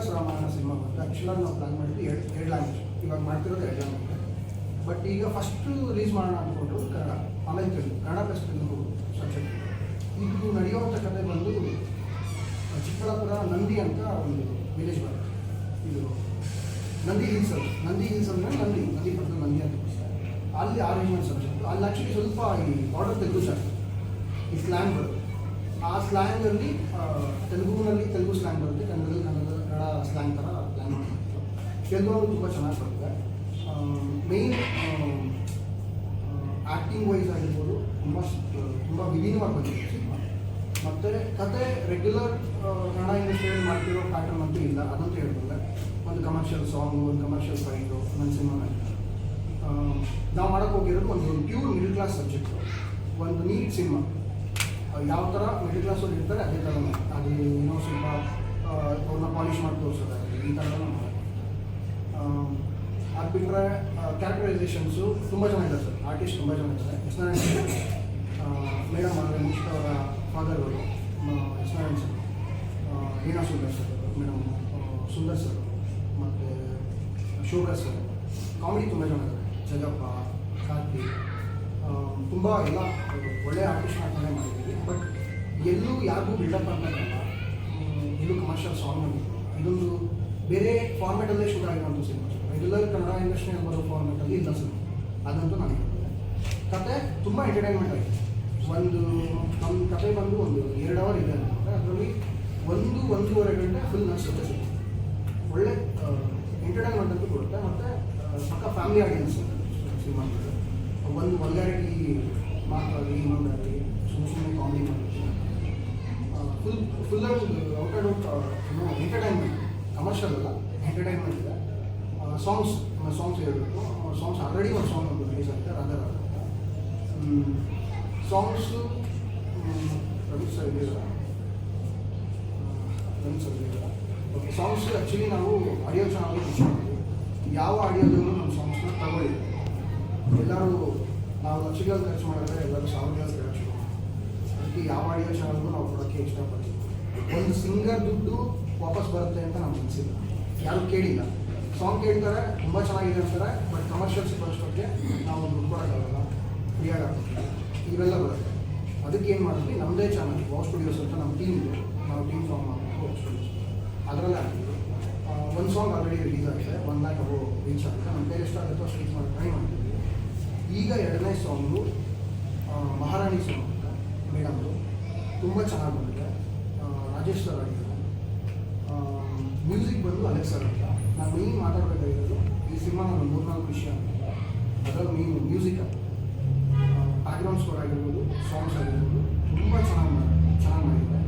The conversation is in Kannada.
ವಿಕಾಸ್ ರಾಮಾಯಣ ಸಿನಿಮಾ ಬಂತು. ಆ್ಯಕ್ಚುಲಾಗಿ ನಾವು ಪ್ಲ್ಯಾನ್ ಮಾಡಿದ್ವಿ ಎರಡು ಎರಡು ಲ್ಯಾಂಗ್ವೇಜ್ ಇವಾಗ ಮಾಡ್ತಿರೋದು ಎರಡು ಲ್ಯಾಂಗ್ವೇಜ್ ಬಟ್ ಈಗ ಫಸ್ಟು ರಿಲೀಸ್ ಮಾಡೋಣ ಅಂದ್ಕೊಂಡು ಕನ್ನಡ, ಆಮೇಲೆ ತೆಲುಗು. ಕನ್ನಡ ಪ್ಲಸ್ ತೆಲುಗು ಸಬ್ಜೆಕ್ಟ್ ಇದು ನಡೆಯುವಂಥ ಕತೆ ಬಂದು ಚಿಕ್ಕಬಳ್ಳಾಪುರ ನಂದಿ ಅಂತ ಒಂದು ವಿಲೇಜ್ ಬರುತ್ತೆ ಇದು ನಂದಿ ಹಿಲ್ಸ್ ಅಂತ ನಂದಿ ಹಿಲ್ಸ್ ಅಂದರೆ ನಂದಿ, ನದಿ ಪಕ್ಕದ ನಂದಿ ಅಂತ ಅಲ್ಲಿ ಆರ್ಗ್ಯುಮೆಂಟ್ ಸಬ್ಜೆಕ್ಟ್ ಅಲ್ಲಿ ಆ್ಯಕ್ಚುಲಿ ಸ್ವಲ್ಪ ಈ ಬಾರ್ಡರ್ ತೆಲುಗು ಸರ್ ಈ ಸ್ಲ್ಯಾಂಗ್ ಬರುತ್ತೆ. ಆ ಸ್ಲ್ಯಾಂಗಲ್ಲಿ ತೆಲುಗುನಲ್ಲಿ ತೆಲುಗು ಸ್ಲ್ಯಾಂಗ್ ಬರುತ್ತೆ. ಕನ್ನಡದಲ್ಲಿ ಕನ್ನಡ ಕನ್ನಡ ಸ್ಲ್ಯಾಂಗ್ ಥರ ಪ್ಲ್ಯಾನ್ ತೆಲುಗು ತುಂಬ ಚೆನ್ನಾಗಿ ಬರ್ತದೆ. ಮೇನ್ ಆ್ಯಕ್ಟಿಂಗ್ ವೈಸ್ ಆಗಿರ್ಬೋದು, ತುಂಬ ತುಂಬ ವಿಭಿನ್ನವಾಗಿ ಬಂದಿದೆ ಸಿನಿಮಾ. ಮತ್ತು ಕತೆ ರೆಗ್ಯುಲರ್ ಕನ್ನಡ ಇಂಡಸ್ಟ್ರಿಯಲ್ಲಿ ಮಾಡ್ತಿರೋ ಪ್ಯಾಟರ್ನ್ ಅಂತೂ ಇಲ್ಲ, ಅದಂತೂ ಹೇಳ್ಬೋದು ಒಂದು ಕಮರ್ಷಿಯಲ್ ಸಾಂಗು ಒಂದು ಕಮರ್ಷಿಯಲ್ ಫೈಟು ಒಂದು ಸಿನಿಮಾ ನಾವು ಮಾಡೋಕ್ಕೆ ಹೋಗಿರೋದು ಒಂದು ಪ್ಯೂರ್ ಮಿಡಲ್ ಕ್ಲಾಸ್ ಸಬ್ಜೆಕ್ಟು ಒಂದು ನೀಟ್ ಸಿನಿಮಾ. ಯಾವ ಥರ ಮಿಡಲ್ ಕ್ಲಾಸ್ ಇರ್ತಾರೆ, ಅದೇ ಥರ ಅದು ಏನೋ ಸ್ವಲ್ಪ ಅವ್ರನ್ನ ಪಾಲಿಷ್ ಮಾಡಿ ತೋರಿಸೋದಾಗಲಿ, ಈ ಥರ ಬಿಟ್ಟರೆ ಕ್ಯಾರೆಕ್ಟರೈಸೇಷನ್ಸು ತುಂಬ ಚೆನ್ನಾಗಿದೆ ಸರ್. ಆರ್ಟಿಸ್ಟ್ ತುಂಬ ಚೆನ್ನಾಗಿದೆ. ಎಸ್ ನಾರಾಯಣ್ ಮೇಡಮ್ ಆದರೆ ಮುಖ್ಯ ಅವರ ಫಾದರ್ ಅವರು S Narayan sir Veena Sundar sir, madam Sundar sir, ಮತ್ತು ಶೋಭಾ ಸರ್. ಕಾಮಿಡಿ ತುಂಬ ಚೆನ್ನಾಗಿದೆ. ಜಗಪ್ಪ, ಕಾರ್ತಿಕ್ ತುಂಬ ಎಲ್ಲ ಒಳ್ಳೆಯ ಆರ್ಟಿಸ್ಟ್ ಹಾಕೊಂಡೇ ಮಾಡಿದ್ದೀವಿ. ಬಟ್ ಎಲ್ಲೂ ಯಾರಿಗೂ ಬಿಲ್ಡಪ್ ಆಗಬೇಕಲ್ಲ ಎಲ್ಲೂ ಕಮರ್ಷಿಯಲ್ ಸಾಂಗ್ ಇದೊಂದು ಬೇರೆ ಫಾರ್ಮೆಟಲ್ಲೇ ಶೂಟ್ ಆಗಿರುವಂಥ ಸಿನಿಮಾ ರೆಗ್ಯುಲರ್ ಕನ್ನಡ ಇಂಡಸ್ಟ್ರಿಯಲ್ಲಿ ಬರೋ ಫಾರ್ಮೆಟಲ್ಲಿ ಇಲ್ಲ ಸರ್. ಅದಂತೂ ನಾನು ಹೇಳ್ತೇನೆ ಕತೆ ತುಂಬ ಎಂಟರ್ಟೈನ್ಮೆಂಟ್ ಆಗಿದೆ. ಒಂದು ನಮ್ಮ ಕತೆ ಬಂದು ಒಂದು ಎರಡು ಅವರ್ ಇದೆ ಅಂತಂದರೆ ಅದರಲ್ಲಿ ಒಂದು ಒಂದೂವರೆ ಗಂಟೆ ಫುಲ್ ನಷ್ಟ ಸಿನಿಮಾ ಒಳ್ಳೆ ಎಂಟರ್ಟೈನ್ಮೆಂಟ್ ಅಂತೂ ಕೊಡುತ್ತೆ. ಮತ್ತು ಪಕ್ಕ ಫ್ಯಾಮಿಲಿ ಆಡಿಯನ್ಸ್ ಸಿನಿಮಾ ಒಂದು ವಲ್ಗಾರಿಟಿ ಮಾತಾಡಿ ಇನ್ನೊಂದಾಗಿ ಸುಮ್ಮ ಸುಮ್ಮನೆ ಕಾಮಿಡಿ ಮಾಡಿ ಫುಲ್ ಫುಲ್ ಔಟ್ ಔಟ್ ಏನೋ ಎಂಟರ್ಟೈನ್ಮೆಂಟ್ ಕಮರ್ಷಿಯಲ್ ಅಲ್ಲ ಎಂಟರ್ಟೈನ್ಮೆಂಟ್ ಇದೆ. ಸಾಂಗ್ಸ್ ಸಾಂಗ್ಸ್ ಹೇಳಬೇಕು ಸಾಂಗ್ಸ್ ಆಲ್ರೆಡಿ ಒಂದು ಸಾಂಗ್ ಒಂದು ರಿಲೀಸ್ ಆಗುತ್ತೆ ಅದರ songs Ravi sir Ravi sir okay songs actually ನಾವು ಆಡಿಯೋ ಚಾನಲ್ ಪಿಚ್ ಮಾಡ್ತೀವಿ ಯಾವ ಆಡಿಯೋದಲ್ಲೂ ನಮ್ಮ ಸಾಂಗ್ಸ್ನ ತಗೊಳ್ಳಿ ಎಲ್ಲರೂ ನಾವು ಲಕ್ಷಗಳಲ್ಲಿ ಖರ್ಚು ಮಾಡಿದ್ರೆ ಎಲ್ಲರೂ ಸಾವಿರಗಳಲ್ಲಿ ಖರ್ಚು. ಅದಕ್ಕೆ ಯಾವ ಆಡಿಯೋ ಚಾನಲ್ಗೂ ನಾವು ಕೊಡೋಕ್ಕೆ ಇಷ್ಟಪಡ್ತೀವಿ ಒಂದು ಸಿಂಗರ್ ದುಡ್ಡು ವಾಪಸ್ ಬರುತ್ತೆ ಅಂತ ನಮ್ಗೆ ಅನಿಸಿಲ್ಲ ಯಾರು ಕೇಳಿಲ್ಲ ಸಾಂಗ್ ಕೇಳ್ತಾರೆ, ತುಂಬ ಚೆನ್ನಾಗಿದೆ ಅಂತಾರೆ ಬಟ್ ಕಮರ್ಷಿಯಲ್ ಕಮರ್ಷಿಯಲ್ಸ್ ಬರೋಷ್ಟೊತ್ತಿಗೆ ನಾವು ದುಡ್ಡು ಕೊಡೋಕ್ಕಾಗಲ್ಲ ಫ್ರೀಯಾಗಿ ಇವೆಲ್ಲ ಬರುತ್ತೆ. ಅದಕ್ಕೆ ಏನು ಮಾಡಿದ್ವಿ? ನಮ್ಮದೇ ಚಾನಲ್ ವಾವ್ ಸ್ಟುಡಿಯೋಸ್ ಅಂತ ನಮ್ಮ ಟೀಮ್ ನಾವು ಟೀಮ್ ಫಾರ್ಮ್ ಸ್ಟುಡಿಯೋಸ್ ಅದರಲ್ಲೇ ಒಂದು ಸಾಂಗ್ ಆಲ್ರೆಡಿ ರಿಲೀಸ್ ಆಗಿದೆ ಒನ್ ಲ್ಯಾಕ್ ಅವು ರೀಚ್ ಆಗುತ್ತೆ ನಮ್ಮ ಕೈಲಿ ಎಷ್ಟಾಗುತ್ತೋ ರೀಚ್ ಮಾಡಿ ಟ್ರೈ ಮಾಡ್ತೀವಿ. ಈಗ ಎರಡನೇ ಸಾಂಗು ಮಹಾರಾಣಿ ಸಾಂಗ್ ಅಂತ ಮೇಡಮ್ದು. ತುಂಬ ಚೆನ್ನಾಗಿ ಬಂದಿದೆ. ರಾಜೇಶ್ ಸರ್ ಮ್ಯೂಸಿಕ್ ಬಂದು ಅಲೆಕ್ಸ್ ಅಂತ. ನಾನು ಮೇನ್ ಮಾತಾಡಬೇಕಾಗಿರೋದು ಈ ಸಿನಿಮಾ ನಾನು ಮೂರ್ನಾಲ್ಕು ವಿಷಯ ಅದರಲ್ಲಿ ಮೇನ್ ಮ್ಯೂಸಿಕ್ ಬ್ಯಾಕ್ಗ್ರೌಂಡ್